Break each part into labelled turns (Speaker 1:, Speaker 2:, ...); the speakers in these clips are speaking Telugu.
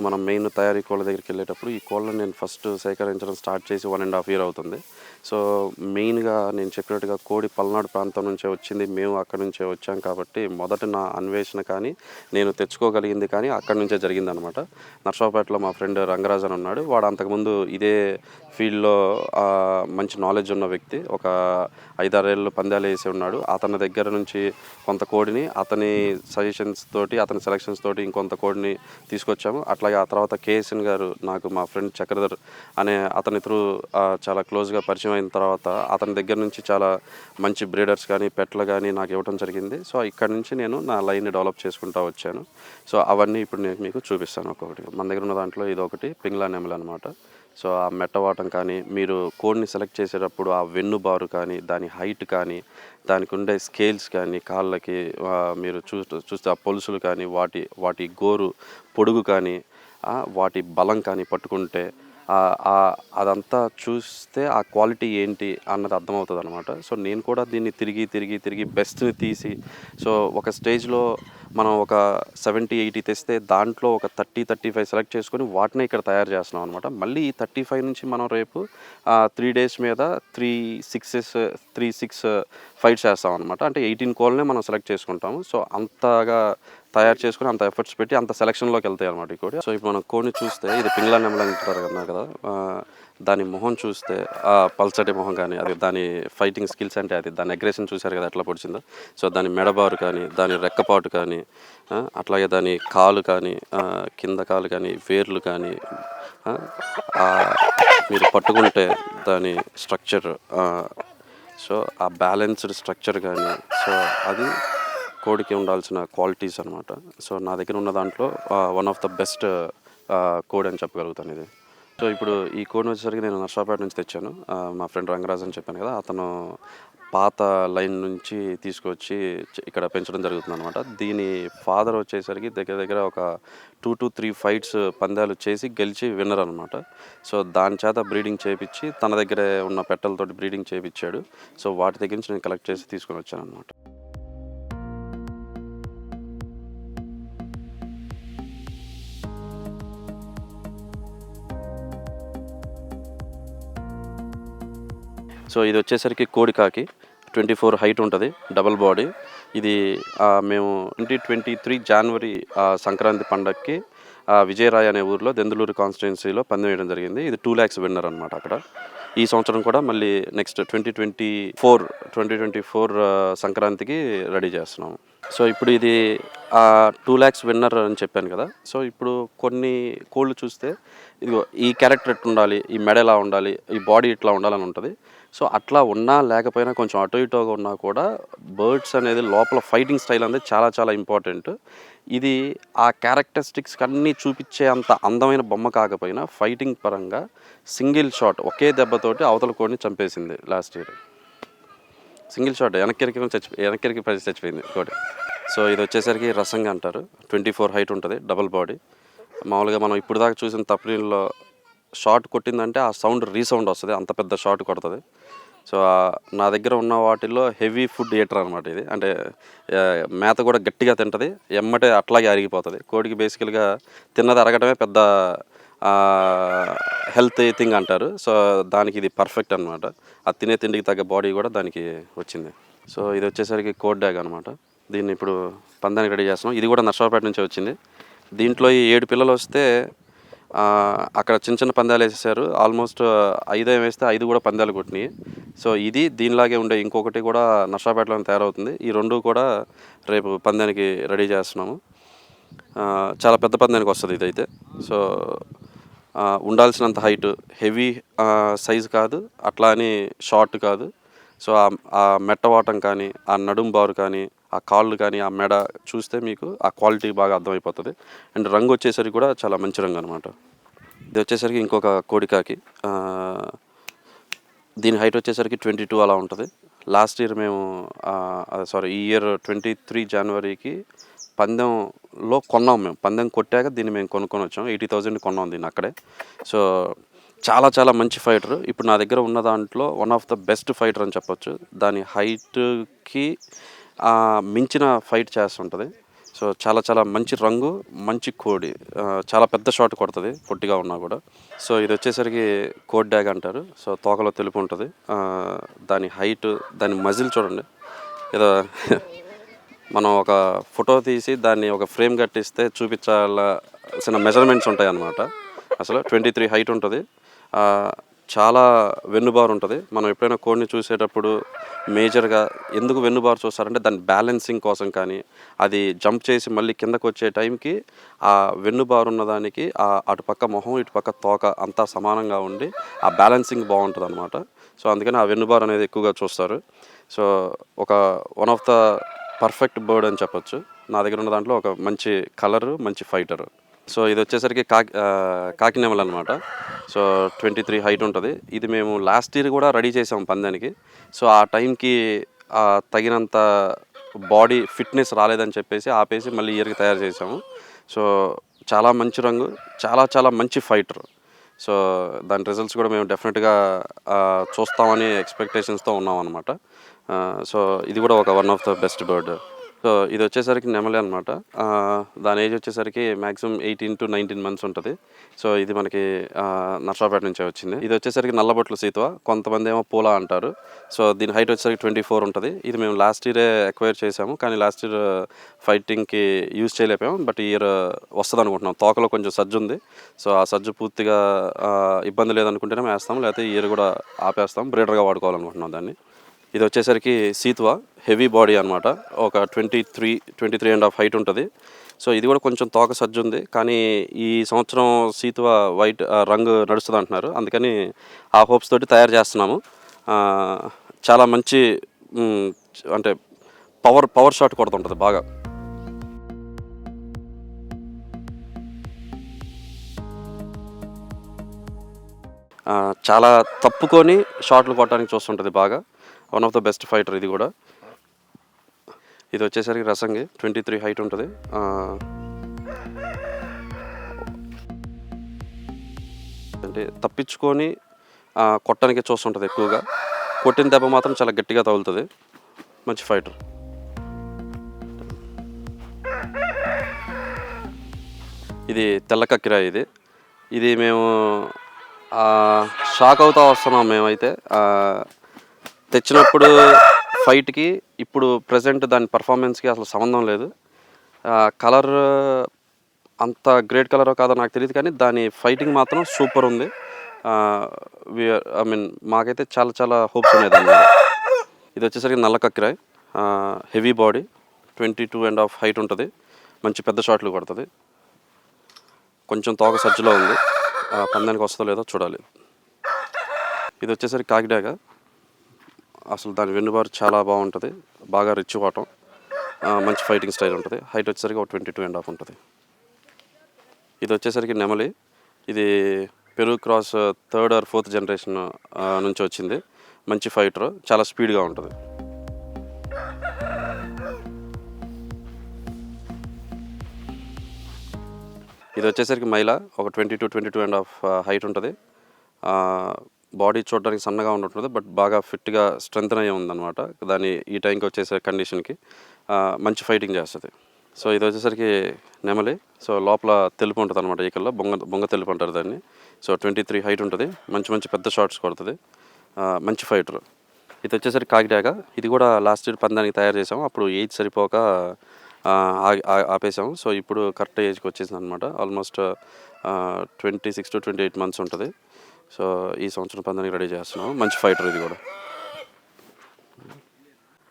Speaker 1: ఇప్పుడు మనం మెయిన్ తయారీ కోళ్ళ దగ్గరికి వెళ్ళేటప్పుడు ఈ కోళ్ళని నేను ఫస్ట్ సేకరించడం స్టార్ట్ చేసి వన్ అండ్ హాఫ్ ఇయర్ అవుతుంది. సో మెయిన్గా నేను చెప్పినట్టుగా కోడి పల్నాడు ప్రాంతం నుంచే వచ్చింది. మేము అక్కడి నుంచే వచ్చాం కాబట్టి మొదట నా అన్వేషణ కానీ నేను తెచ్చుకోగలిగింది కానీ అక్కడి నుంచే జరిగిందనమాట నర్సాపేటలో మా ఫ్రెండ్ రంగరాజన్ ఉన్నాడు. వాడు అంతకుముందు ఇదే ఫీల్డ్లో మంచి నాలెడ్జ్ ఉన్న వ్యక్తి. ఒక ఐదారేళ్ళు పందాలు వేసి ఉన్నాడు. అతని దగ్గర నుంచి కొంత కోడిని అతని సజెషన్స్ తోటి అతని సెలక్షన్స్ తోటి ఇంకొంత కోడిని తీసుకొచ్చాము. అట్లాగే ఆ తర్వాత కేఎస్ఎన్ గారు నాకు మా ఫ్రెండ్ చక్రధర్ అనే అతని త్రూ చాలా క్లోజ్గా పరిచయం అయిన తర్వాత అతని దగ్గర నుంచి చాలా మంచి బ్రీడర్స్ కానీ పెట్లు కానీ నాకు ఇవ్వడం జరిగింది. సో ఇక్కడ నుంచి నేను నా లైన్ని డెవలప్ చేసుకుంటూ వచ్చాను. సో అవన్నీ ఇప్పుడు నేను మీకు చూపిస్తాను ఒక్కొక్కటి. మన దగ్గర ఉన్న దాంట్లో ఇది ఒకటి పింగ్లా నెమల్ అనమాట సో ఆ మెట్టవాటం కానీ మీరు కోడ్ని సెలెక్ట్ చేసేటప్పుడు ఆ వెన్ను బారు కానీ దాని హైట్ కానీ దానికి ఉండే స్కేల్స్ కానీ కాళ్ళకి మీరు చూ చూస్తే ఆ పొలుసులు కానీ వాటి వాటి గోరు పొడుగు కానీ వాటి బలం కానీ పట్టుకుంటే అదంతా చూస్తే ఆ క్వాలిటీ ఏంటి అన్నది అర్థమవుతుంది అనమాట సో నేను కూడా దీన్ని తిరిగి తిరిగి తిరిగి బెస్ట్ని తీసి సో ఒక స్టేజ్లో మనం ఒక సెవెంటీ ఎయిటీ తెస్తే దాంట్లో ఒక థర్టీ థర్టీ ఫైవ్ సెలెక్ట్ చేసుకొని వాటినే ఇక్కడ తయారు చేస్తున్నాం అనమాట మళ్ళీ ఈ థర్టీ ఫైవ్ నుంచి మనం రేపు త్రీ డేస్ మీద three sixes three six fights చేస్తాం అనమాట అంటే ఎయిటీన్ కోల్నే మనం సెలెక్ట్ చేసుకుంటాము. సో అంతగా తయారు చేసుకుని అంత ఎఫర్ట్స్ పెట్టి అంత సెలక్షన్లోకి వెళ్తాయి అనమాట ఈ కోడి. సో ఇప్పుడు మనం కోడిని చూస్తే ఇది పింగ్లా నెంబర్ అంటారు కదా కదా దాని మొహం చూస్తే ఆ పల్సటి మొహం కానీ అది దాని ఫైటింగ్ స్కిల్స్ అంటే అది దాని అగ్రెషన్ చూశారు కదా ఎట్లా పొడిచిందో. సో దాని మెడబారు కానీ దాని రెక్కపాటు కానీ అట్లాగే దాని కాలు కానీ కింద కాలు కానీ వేర్లు కానీ మీరు పట్టుకుంటే దాని స్ట్రక్చర్ సో ఆ బ్యాలెన్స్డ్ స్ట్రక్చర్ కానీ సో అది కోడికి ఉండాల్సిన క్వాలిటీస్ అనమాట సో నా దగ్గర ఉన్న దాంట్లో వన్ ఆఫ్ ద బెస్ట్ కోడ్ అని చెప్పగలుగుతాను ఇది. సో ఇప్పుడు ఈ కోడ్ వచ్చేసరికి నేను నర్సాపేట నుంచి తెచ్చాను. మా ఫ్రెండ్ రంగరాజ్ అని చెప్పాను కదా అతను పాత లైన్ నుంచి తీసుకొచ్చి ఇక్కడ పెంచడం జరుగుతుంది అనమాట దీని ఫాదర్ వచ్చేసరికి దగ్గర దగ్గర ఒక టూ టు త్రీ ఫైట్స్ పందాలు చేసి గెలిచి విన్నర్ అనమాట సో దాని చేత బ్రీడింగ్ చేపించి తన దగ్గరే ఉన్న పెట్టలతోటి బ్రీడింగ్ చేపించాడు సో వాటి దగ్గర నుంచి నేను కలెక్ట్ చేసి తీసుకొని వచ్చాను అనమాట సో ఇది వచ్చేసరికి కోడికాకి ట్వంటీ ఫోర్ హైట్ ఉంటుంది డబల్ బాడీ. ఇది మేము ట్వంటీ ట్వంటీ త్రీ జనవరి సంక్రాంతి పండగకి ఆ, విజయరాయ్ అనే ఊర్లో దెందులూరు కాన్స్టిట్యున్సీలో పందెం వేయడం జరిగింది. ఇది టూ ల్యాక్స్ విన్నర్ అనమాట అక్కడ. ఈ సంవత్సరం కూడా మళ్ళీ next twenty twenty four twenty twenty four సంక్రాంతికి రెడీ చేస్తున్నాము సో ఇప్పుడు ఇది టూ ల్యాక్స్ విన్నర్ అని చెప్పాను కదా. సో ఇప్పుడు కొన్ని కోళ్ళు చూస్తే ఇదిగో ఈ క్యారెక్టర్ ఎట్లా ఉండాలి ఈ మెడ ఎలా ఉండాలి ఈ బాడీ ఇట్లా ఉండాలని ఉంటుంది. సో అట్లా ఉన్నా లేకపోయినా కొంచెం అటు ఇటుగా ఉన్నా కూడా బర్డ్స్ అనేది లోపల ఫైటింగ్ స్టైల్ అనేది చాలా చాలా ఇంపార్టెంట్. ఇది ఆ క్యారెక్టరిస్టిక్స్ అన్నీ చూపించే అంత అందమైన బొమ్మ కాకపోయినా ఫైటింగ్ పరంగా సింగిల్ షాట్ ఒకే దెబ్బతోటి అవతల కోడిని చంపేసింది లాస్ట్ ఇయర్. సింగిల్ షాట్ వెనక్కి చచ్చి వెనక్కి పడి చచ్చిపోయింది కోడి సో ఇది వచ్చేసరికి రసంగా అంటారు. ట్వంటీ ఫోర్ హైట్ ఉంటుంది డబుల్ బాడీ. మామూలుగా మనం ఇప్పుడు దాకా చూసిన తప్పిలో షార్ట్ కొట్టిందంటే ఆ సౌండ్ రీసౌండ్ వస్తుంది అంత పెద్ద షార్ట్ కొడుతుంది. సో నా దగ్గర ఉన్న వాటిల్లో హెవీ ఫుడ్ ఈటర్ అనమాట ఇది. అంటే మేత కూడా గట్టిగా తింటుంది ఎమ్మటే అట్లాగే అరిగిపోతుంది. కోడికి బేసికల్గా తిన్నది అరగటమే పెద్ద హెల్త్ థింగ్ అంటారు. సో దానికి ఇది పర్ఫెక్ట్ అనమాట ఆ తినే తిండికి తగ్గ బాడీ కూడా దానికి వచ్చింది. సో ఇది వచ్చేసరికి కోడ్ డ్యాగ్ అనమాట దీన్ని ఇప్పుడు పందానికి రెడీ చేస్తున్నాం. ఇది కూడా నర్సరావుపేట నుంచి వచ్చింది. దీంట్లో ఈ ఏడు పిల్లలు వస్తే అక్కడ చిన్న చిన్న పందాలు వేసేసారు ఆల్మోస్ట్ ఐదు వేస్తే ఐదు కూడా పందాలు కొట్టినాయి. సో ఇది దీనిలాగే ఉండే ఇంకొకటి కూడా నర్సాపేటలో తయారవుతుంది. ఈ రెండు కూడా రేపు పందానికి రెడీ చేస్తున్నాము. చాలా పెద్ద పందానికి వస్తుంది ఇదైతే. సో ఉండాల్సినంత హైట్ హెవీ సైజ్ కాదు అట్లా అని షార్ట్ కాదు. సో ఆ- ఆ మెట్టవాటం కానీ ఆ నడుం బారు కానీ ఆ కాళ్ళు కానీ ఆ మెడ చూస్తే మీకు ఆ క్వాలిటీ బాగా అర్థమైపోతుంది. అండ్ రంగు వచ్చేసరికి కూడా చాలా మంచి రంగు అనమాట ఇది వచ్చేసరికి ఇంకొక కోడికాకి. దీని హైట్ వచ్చేసరికి ట్వంటీ టూ అలా ఉంటుంది. లాస్ట్ ఇయర్ మేము సారీ ఈ ఇయర్ ట్వంటీ త్రీ జనవరికి పందెంలో కొన్నాం మేము. పందెం కొట్టాక దీన్ని మేము కొనుక్కొని వచ్చాం. ఎయిటీ థౌజండ్ కొన్నాం దీన్ని అక్కడే. సో చాలా చాలా మంచి ఫైటర్. ఇప్పుడు నా దగ్గర ఉన్న దాంట్లో one of the best fighter అని చెప్పొచ్చు. దాని హైట్కి మించిన ఫైట్ చేస్తుంటుంది. సో చాలా చాలా మంచి రంగు మంచి కోడి. చాలా పెద్ద షాట్ కొడుతుంది పొట్టిగా ఉన్నా కూడా. సో ఇది వచ్చేసరికి కోడ్ డ్యాగ్ అంటారు. సో తోకలో తెలుపు ఉంటుంది. దాని హైట్ దాని మజిల్ చూడండి. ఏదో మనం ఒక ఫోటో తీసి దాన్ని ఒక ఫ్రేమ్ కట్టిస్తే చూపించాల్సిన మెజర్మెంట్స్ ఉంటాయి అన్నమాట అసలు ట్వంటీ త్రీ హైట్ ఉంటుంది. చాలా వెన్నుబారు ఉంటుంది. మనం ఎప్పుడైనా కోడిని చూసేటప్పుడు మేజర్గా ఎందుకు వెన్నుబారు చూస్తారంటే దాని బ్యాలెన్సింగ్ కోసం కానీ అది జంప్ చేసి మళ్ళీ కిందకు వచ్చే టైంకి ఆ వెన్నుబారు ఉన్నదానికి ఆ అటుపక్క మొహం ఇటుపక్క తోక అంతా సమానంగా ఉండి ఆ బ్యాలెన్సింగ్ బాగుంటుంది అనమాట సో అందుకని ఆ వెన్నుబారు అనేది ఎక్కువగా చూస్తారు. సో ఒక one of the perfect bird అని చెప్పొచ్చు. నా దగ్గర ఉన్న దాంట్లో ఒక మంచి కలర్ మంచి ఫైటరు. సో ఇది వచ్చేసరికి కాకి ఆ, అనమాట సో ట్వంటీ త్రీ హైట్ ఉంటుంది. ఇది మేము లాస్ట్ ఇయర్ కూడా రెడీ చేసాము పందానికి. సో ఆ టైంకి తగినంత బాడీ ఫిట్నెస్ రాలేదని చెప్పేసి ఆపేసి మళ్ళీ ఇయర్కి తయారు చేసాము. సో చాలా మంచి రంగు చాలా చాలా మంచి ఫైటర్. సో దాని రిజల్ట్స్ కూడా మేము డెఫినెట్గా చూస్తామని ఎక్స్పెక్టేషన్స్తో ఉన్నాం అనమాట సో ఇది కూడా ఒక one of the best bird. So ఇది వచ్చేసరికి నెమలి అనమాట దాని ఏజ్ వచ్చేసరికి maximum eighteen to nineteen months ఉంటుంది. సో ఇది మనకి నర్సాపేట నుంచే వచ్చింది. ఇది వచ్చేసరికి నల్లబొట్ల సీతవ కొంతమంది ఏమో పూల అంటారు. సో దీని హైట్ వచ్చేసరికి ట్వంటీ ఫోర్ ఉంటుంది. ఇది మేము లాస్ట్ ఇయరే ఎక్వైర్ చేసాము కానీ లాస్ట్ ఇయర్ ఫైటింగ్కి యూజ్ చేయలేకపోయాము బట్ ఇయర్ వస్తుంది అనుకుంటున్నాం తోకలో కొంచెం సజ్జు ఉంది. సో ఆ సజ్జు పూర్తిగా ఇబ్బంది లేదనుకుంటేనే వేస్తాం లేకపోతే ఇయర్ కూడా ఆపేస్తాం. బ్రీడర్గా వాడుకోవాలనుకుంటున్నాం దాన్ని. ఇది వచ్చేసరికి సీతువా హెవీ బాడీ అనమాట ఒక twenty three twenty three and half height ఉంటుంది. సో ఇది కూడా కొంచెం తోక సజ్జు ఉంది. కానీ ఈ సంవత్సరం సీతువా వైట్ రంగు నడుస్తుంది అంటున్నారు. అందుకని ఆ హోప్స్ తోటి తయారు చేస్తున్నాము. చాలా మంచి అంటే పవర్ పవర్ షాట్ కొడుతుంటుంది బాగా. చాలా తప్పుకొని షాట్లు కొట్టడానికి చూస్తుంటుంది బాగా. One of the best fighter ఇది కూడా. ఇది వచ్చేసరికి రసంగి ట్వంటీ త్రీ హైట్ ఉంటుంది. అంటే తప్పించుకొని కొట్టడానికి చూస్తుంటుంది ఎక్కువగా. కొట్టిన దెబ్బ మాత్రం చాలా గట్టిగా తగులుతుంది. మంచి ఫైటర్. ఇది తెల్ల కక్కిరా ఇది. ఇది మేము షాక్ అవుతా వస్తున్నాం మేమైతే. తెచ్చినప్పుడు ఫైట్కి ఇప్పుడు ప్రజెంట్ దాని పర్ఫార్మెన్స్కి అసలు సంబంధం లేదు. కలర్ అంత గ్రేట్ కలర్ కాదో నాకు తెలియదు కానీ దాని ఫైటింగ్ మాత్రం సూపర్ ఉంది. ఐ మీన్ మాకైతే చాలా చాలా హోప్స్ ఉన్నాయి దాని ఇది వచ్చేసరికి నల్ల కక్కిరాయ్. Heavy body twenty two and half height ఉంటుంది. మంచి పెద్ద షాట్లు కొడుతుంది. కొంచెం తోక సజ్జలో ఉంది. పందానికి వస్తుందో లేదో చూడాలి. ఇది వచ్చేసరికి కాకిడాగా. అసలు దాని వెన్నుబారు చాలా బాగుంటుంది. బాగా రిచ్ వాటం. మంచి ఫైటింగ్ స్టైల్ ఉంటుంది. హైట్ వచ్చేసరికి ఒక ట్వంటీ టూ అండ్ హాఫ్ ఉంటుంది. ఇది వచ్చేసరికి నెమలి. ఇది పెరుగు cross third or fourth generation నుంచి వచ్చింది. మంచి ఫైటర్ చాలా స్పీడ్గా ఉంటుంది. ఇది వచ్చేసరికి మైల. ఒక twenty two twenty two and half height ఉంటుంది. బాడీ చూడడానికి సన్నగా ఉంటుంది బట్ బాగా ఫిట్గా స్ట్రెంగ్ అయ్యి ఉందన్నమాట. దాని ఈ టైంకి వచ్చేసే కండిషన్కి మంచి ఫైటింగ్ చేస్తుంది. సో ఇది వచ్చేసరికి నెమలి. సో లోపల తెలుపు ఉంటుంది అనమాట ఈకల్లో బొంగ బొంగ తెలుపు అంటారు దాన్ని. సో ట్వంటీ త్రీ హైట్ ఉంటుంది. మంచి మంచి పెద్ద షాట్స్ కొడుతుంది. మంచి ఫైటర్. ఇది వచ్చేసరికి కాకిడాక ఇది కూడా లాస్ట్ ఇయర్ పందానికి తయారు చేసాము. అప్పుడు ఏజ్ సరిపోక ఆగి- ఆపేసాము. సో ఇప్పుడు కరెక్ట్ ఏజ్కి వచ్చేసింది అనమాట almost twenty six to twenty eight months ఉంటుంది. సో ఈ సంవత్సరం పందానికి రెడీ చేస్తున్నాం. మంచి ఫైటర్ ఇది కూడా.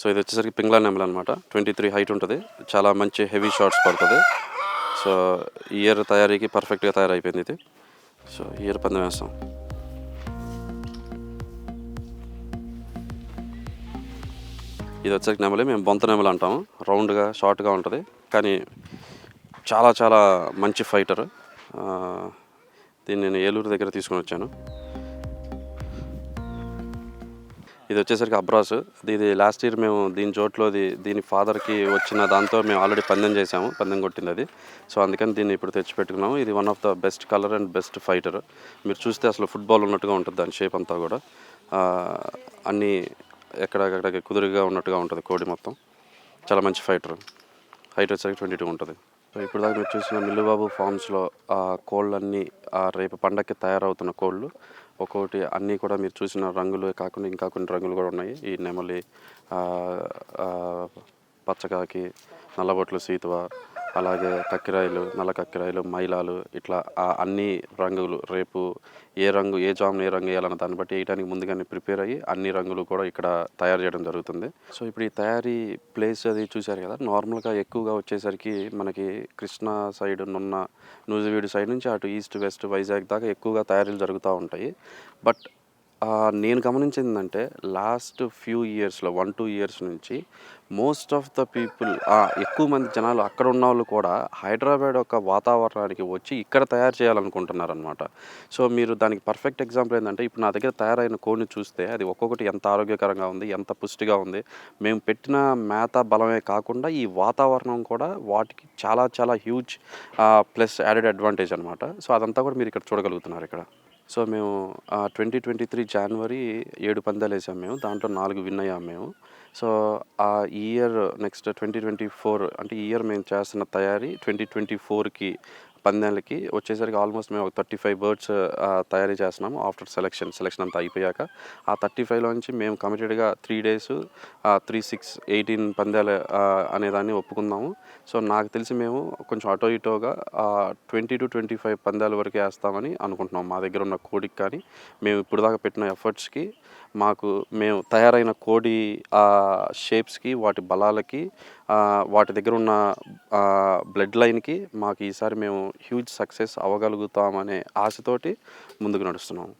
Speaker 1: సో ఇది వచ్చేసరికి పింగ్లా నెమల్ అనమాట ట్వంటీ త్రీ హైట్ ఉంటుంది. చాలా మంచి హెవీ షాట్స్ పడుతుంది. సో ఇయర్ తయారీకి పర్ఫెక్ట్గా తయారైపోయింది ఇది. సో ఇయర్ పందెం వేస్తాం. ఇది వచ్చేసరికి నెమలి. మేము బొంత నెమలి అంటాము. రౌండ్గా షార్ట్గా ఉంటుంది. కానీ చాలా చాలా మంచి ఫైటర్. దీన్ని నేను ఏలూరు దగ్గర తీసుకొని వచ్చాను. ఇది వచ్చేసరికి అబ్రాస్. ఇది లాస్ట్ ఇయర్ మేము దీని చోట్లోది దీని ఫాదర్కి వచ్చిన దాంతో మేము ఆల్రెడీ పందెం చేసాము పందెం కొట్టింది అది. సో అందుకని దీన్ని ఇప్పుడు తెచ్చిపెట్టుకున్నాము. ఇది one of the best colour and best fighter మీరు చూస్తే అసలు ఫుట్బాల్ ఉన్నట్టుగా ఉంటుంది దాని షేప్ అంతా కూడా. అన్నీ ఎక్కడెక్కడ కుదురుగా ఉన్నట్టుగా ఉంటుంది కోడి మొత్తం చాలా మంచి ఫైటర్ హైట్ వచ్చేసరికి ట్వంటీ టూ ఉంటుంది సో ఇప్పుడు దాకా మీరు చూసిన మిల్లుబాబు ఫార్మ్స్లో ఆ కోళ్ళన్నీ ఆ రేపు పండగకి తయారవుతున్న కోళ్ళు ఒక్కొక్కటి అన్నీ కూడా మీరు చూసిన రంగులు కాకుండా ఇంకా కొన్ని రంగులు కూడా ఉన్నాయి. ఈ నెమలి పచ్చగాకి నల్లబొట్లు సీతువ అలాగే కక్కిరాయిలు నల్ల కక్కిరాయిలు మైలాలు ఇట్లా అన్ని రంగులు రేపు ఏ రంగు ఏ జామ్ని ఏ రంగు వేయాలన్న దాన్ని బట్టి వేయడానికి ముందుగానే ప్రిపేర్ అయ్యి అన్ని రంగులు కూడా ఇక్కడ తయారు చేయడం జరుగుతుంది. సో ఇప్పుడు ఈ తయారీ ప్లేస్ అది చూశారు కదా నార్మల్గా ఎక్కువగా వచ్చేసరికి మనకి కృష్ణా సైడ్ నున్న నూజివీడు సైడ్ నుంచి అటు ఈస్ట్ వెస్ట్ వైజాగ్ దాకా ఎక్కువగా తయారీలు జరుగుతూ ఉంటాయి. బట్ నేను గమనించింది ఏంటంటే లాస్ట్ ఫ్యూ ఇయర్స్లో వన్ టూ ఇయర్స్ నుంచి మోస్ట్ ఆఫ్ ద పీపుల్ ఎక్కువ మంది జనాలు అక్కడ ఉన్న వాళ్ళు కూడా హైదరాబాద్ యొక్క వాతావరణానికి వచ్చి ఇక్కడ తయారు చేయాలనుకుంటున్నారు అనమాట సో మీరు దానికి పర్ఫెక్ట్ ఎగ్జాంపుల్ ఏంటంటే ఇప్పుడు నా దగ్గర తయారైన కోడిని చూస్తే అది ఒక్కొక్కటి ఎంత ఆరోగ్యకరంగా ఉంది ఎంత పుష్టిగా ఉంది. మేము పెట్టిన మేత బలమే కాకుండా ఈ వాతావరణం కూడా వాటికి చాలా చాలా హ్యూజ్ ప్లస్ యాడెడ్ అడ్వాంటేజ్ అనమాట సో అదంతా కూడా మీరు ఇక్కడ చూడగలుగుతున్నారు ఇక్కడ. సో మేము ట్వంటీ ట్వంటీ త్రీ జనవరి ఏడు పందాలు వేసాం మేము. దాంట్లో నాలుగు విన్ అయ్యాం మేము. సో ఆ year next twenty twenty four అంటే ఈ ఇయర్ మేము చేస్తున్న తయారీ ట్వంటీ ట్వంటీ ఫోర్కి పందాలకి వచ్చేసరికి ఆల్మోస్ట్ మేము ఒక థర్టీ ఫైవ్ బర్డ్స్ తయారీ చేస్తున్నాము ఆఫ్టర్ సెలెక్షన్. సెలెక్షన్ అంతా అయిపోయాక ఆ థర్టీ ఫైవ్లో నుంచి మేము కమిటెడ్గా three days three six eighteen పందాలు అనేదాన్ని ఒప్పుకుందాము సో నాకు తెలిసి మేము కొంచెం అటో ఇటోగా ట్వంటీ టు ట్వంటీ ఫైవ్ పందాల వరకు వేస్తామని అనుకుంటున్నాం. మా దగ్గర ఉన్న కోడికి కానీ మేము ఇప్పుడు దాకా పెట్టిన ఎఫర్ట్స్కి మాకు మేము తయారైన కోడి షేప్స్కి వాటి బలాలకి వాటి దగ్గర ఉన్న బ్లడ్ లైన్కి మాకు ఈసారి మేము హ్యూజ్ సక్సెస్ అవ్వగలుగుతామనే ఆశతోటి ముందుకు నడుస్తున్నాము